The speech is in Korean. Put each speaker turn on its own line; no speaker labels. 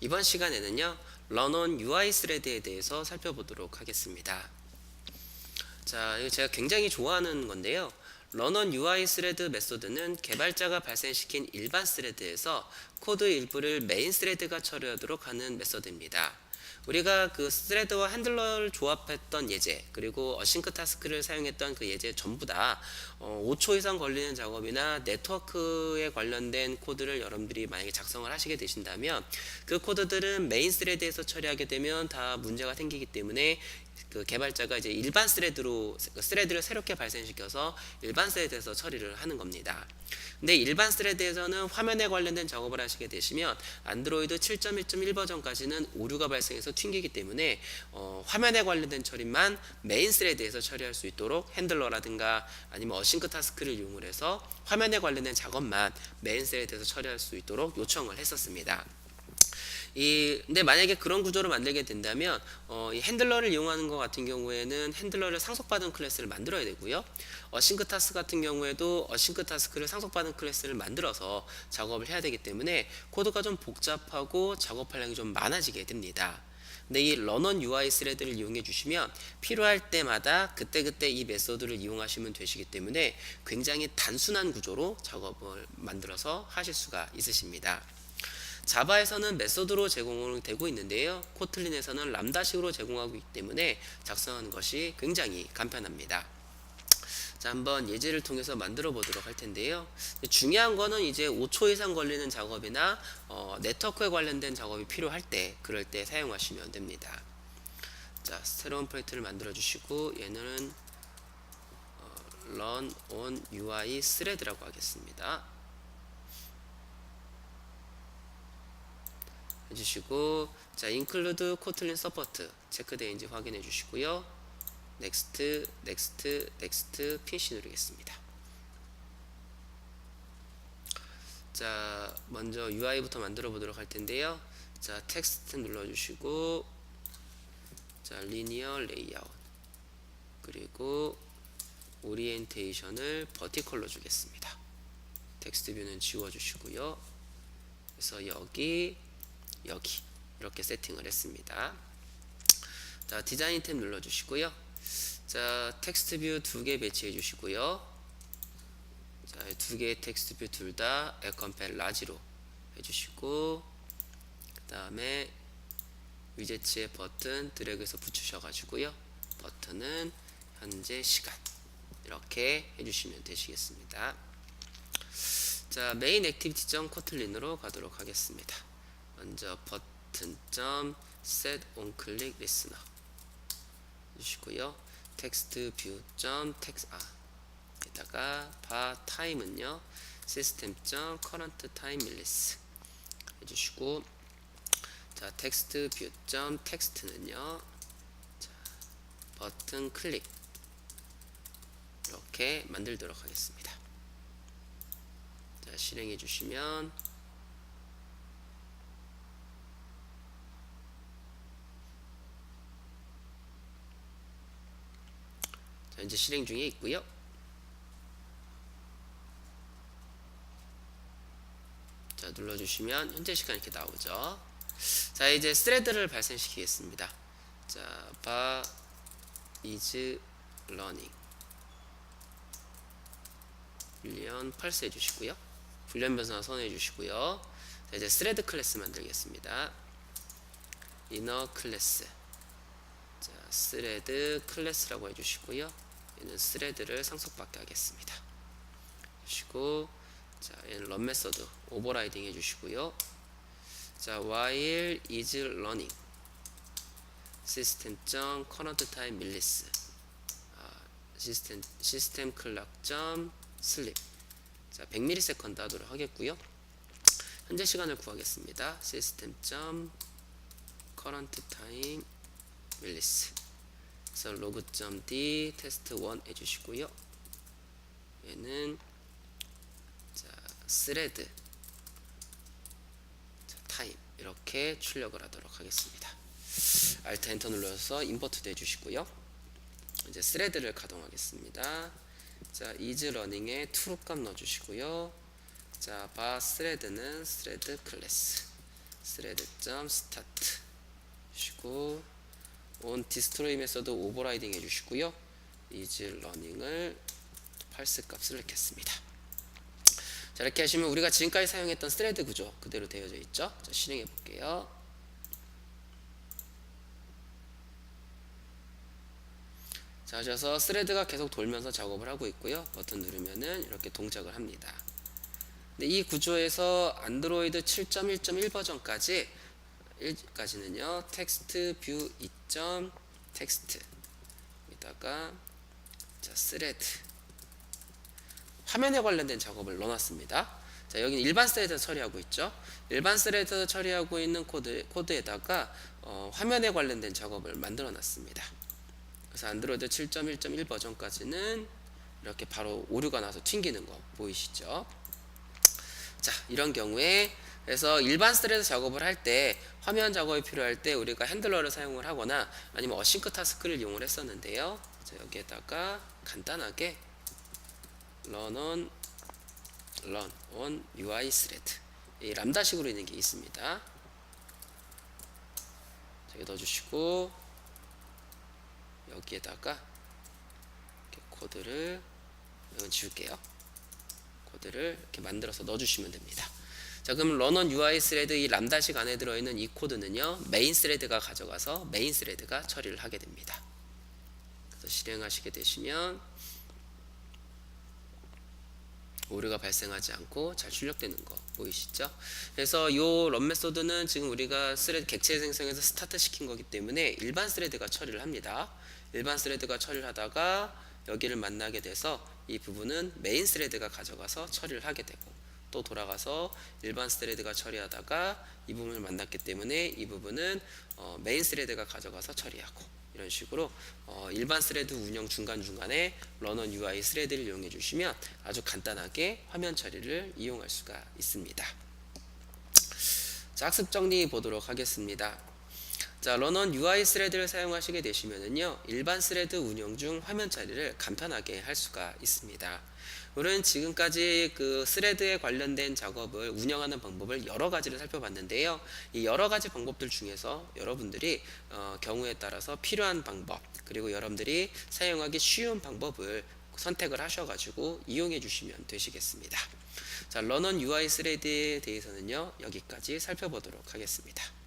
이번 시간에는요, 런온 UI 스레드에 대해서 살펴보도록 하겠습니다. 자, 이거 제가 굉장히 좋아하는 건데요. 런온 UI 스레드 메소드는 개발자가 발생시킨 일반 스레드에서 코드 일부를 메인 스레드가 처리하도록 하는 메소드입니다. 우리가 그 스레드와 핸들러를 조합했던 예제 그리고 어싱크 타스크를 사용했던 그 예제 전부 다 어, 5초 이상 걸리는 작업이나 네트워크에 관련된 코드를 여러분들이 만약에 작성을 하시게 되신다면 그 코드들은 메인 스레드에서 처리하게 되면 다 문제가 생기기 때문에 그 개발자가 이제 일반 스레드로 스레드를 새롭게 발생시켜서 일반 스레드에서 처리를 하는 겁니다. 근데 일반 스레드에서는 화면에 관련된 작업을 하시게 되시면 안드로이드 7.1.1 버전까지는 오류가 발생해서 튕기기 때문에 어, 화면에 관련된 처리만 메인 스레드에서 처리할 수 있도록 핸들러라든가 아니면 어싱크 타스크를 이용을 해서 화면에 관련된 작업만 메인 스레드에서 처리할 수 있도록 요청을 했었습니다. 이 근데 만약에 그런 구조를 만들게 된다면 어, 이 핸들러를 이용하는 것 같은 경우에는 핸들러를 상속받은 클래스를 만들어야 되고요. 어싱크 타스크 같은 경우에도 어싱크 타스크를 상속받은 클래스를 만들어서 작업을 해야 되기 때문에 코드가 좀 복잡하고 작업할 양이 좀 많아지게 됩니다. 근데 이 런온 UI 스레드를 이용해 주시면 필요할 때마다 그때그때 이 메소드를 이용하시면 되시기 때문에 굉장히 단순한 구조로 작업을 만들어서 하실 수가 있으십니다. 자바에서는 메소드로 제공을 되고 있는데요. 코틀린에서는 람다식으로 제공하고 있기 때문에 작성하는 것이 굉장히 간편합니다. 자, 한번 예제를 통해서 만들어 보도록 할 텐데요. 중요한 거는 이제 5초 이상 걸리는 작업이나 어, 네트워크에 관련된 작업이 필요할 때, 그럴 때 사용하시면 됩니다. 자, 새로운 프로젝트를 만들어 주시고 얘는 어, run on UI thread라고 하겠습니다. 해주시고 자 include kotlin support 체크되어있는지 확인해 주시고요. Next next next finish 누르겠습니다. 자 먼저 UI부터 만들어 보도록 할 텐데요. 자 텍스트 눌러 주시고 자 리니어 레이아웃 그리고 오리엔테이션을 버티컬로 주겠습니다. 텍스트 뷰는 지워 주시고요. 그래서 여기 여기 이렇게 세팅을 했습니다. 자 디자인 탭 눌러주시고요. 자 텍스트 뷰 두 개 배치해 주시고요. 자두 개의 텍스트 뷰 둘 다 에컴펠 라지로 해주시고 그 다음에 위젯츠의 버튼 드래그해서 붙이셔가지고요. 버튼은 현재 시간 이렇게 해주시면 되시겠습니다. 자 메인 액티비티 점 코틀린으로 가도록 하겠습니다. 먼저 버튼 점 set on click listener 주시고요. 텍스트 뷰 점 텍스 아 에다가 바 타임은요. 시스템 점 current time millis 해주시고 자 텍스트 뷰 점 텍스트는요. 자, 버튼 클릭 이렇게 만들도록 하겠습니다. 자 실행해 주시면 현재 실행 중에 있고요. 자, 눌러주시면 현재 시간 이렇게 나오죠. 자, 이제 스레드를 발생시키겠습니다. 자, 바 is running 불련 펄스 해주시고요. 불련 변수나 선호해 주시고요. 자, 이제 스레드 클래스 만들겠습니다. 이너 클래스 자, 스레드 클래스라고 해주시고요. 얘는 스레드를 상속받게 하겠습니다. 주시고 자 얘는 런 메서드 오버라이딩 해 주시고요. 자 while is running 시스템.current time millis 아, 시스템 시스템 클락.점 슬립 자 100ms 하도록 하겠고요. 현재 시간을 구하겠습니다. 시스템.current time millis 그래서 로그.d 테스트 1 해주시고요. 얘는 자 스레드 자, 타임 이렇게 출력을 하도록 하겠습니다. 알트 엔터 눌러서 인버트 해주시고요. 이제 스레드를 가동하겠습니다. 자 is running에 true 값 넣어주시고요. 자 바 스레드는 스레드 클래스 thread.start 주시고 on destroy 메서드 오버라이딩 해주시고요. is running을 false 값을 넣겠습니다. 자 이렇게 하시면 우리가 지금까지 사용했던 스레드 구조 그대로 되어져 있죠. 자 실행해 볼게요. 자 하셔서 스레드가 계속 돌면서 작업을 하고 있고요. 버튼 누르면은 이렇게 동작을 합니다. 근데 이 구조에서 안드로이드 7.1.1 버전까지 1까지는요. 텍스트 뷰 2. 텍스트 여기다가 자 스레드 화면에 관련된 작업을 넣어놨습니다. 자 여기는 일반 스레드 처리하고 있죠. 일반 스레드 처리하고 있는 코드 코드에다가 어, 화면에 관련된 작업을 만들어 놨습니다. 그래서 안드로이드 7.1.1 버전까지는 이렇게 바로 오류가 나서 튕기는 거 보이시죠? 자 이런 경우에 그래서 일반 스레드 작업을 할 때 화면 작업이 필요할 때 우리가 핸들러를 사용을 하거나 아니면 어싱크 타스크를 이용을 했었는데요. 자, 여기에다가 간단하게 run on run on UI thread 이 람다식으로 있는 게 있습니다. 여기 넣어주시고 여기에다가 코드를 이건 지울게요. 코드를 이렇게 만들어서 넣어주시면 됩니다. 자 그럼 런온 UI 스레드 이 람다식 안에 들어있는 이 코드는요 메인 스레드가 가져가서 메인 스레드가 처리를 하게 됩니다. 그래서 실행하시게 되시면 오류가 발생하지 않고 잘 출력되는 거 보이시죠? 그래서 이런 메소드는 지금 우리가 스레드 객체 생성해서 스타트 시킨 거기 때문에 일반 스레드가 처리를 합니다. 일반 스레드가 처리를 하다가 여기를 만나게 돼서 이 부분은 메인 스레드가 가져가서 처리를 하게 되고 또 돌아가서 일반 스레드가 처리하다가 이 부분을 만났기 때문에 이 부분은 어, 메인 스레드가 가져가서 처리하고 이런 식으로 어, 일반 스레드 운영 중간중간에 러너 UI 스레드를 이용해 주시면 아주 간단하게 화면 처리를 이용할 수가 있습니다. 자, 학습 정리 보도록 하겠습니다. 자, 런온 UI 스레드를 사용하시게 되시면은요, 일반 스레드 운영 중 화면 처리를 간편하게 할 수가 있습니다. 우리는 지금까지 그 스레드에 관련된 작업을 운영하는 방법을 여러 가지를 살펴봤는데요. 이 여러 가지 방법들 중에서 여러분들이 어, 경우에 따라서 필요한 방법 그리고 여러분들이 사용하기 쉬운 방법을 선택을 하셔가지고 이용해 주시면 되시겠습니다. 자, 런온 UI 스레드에 대해서는요 여기까지 살펴보도록 하겠습니다.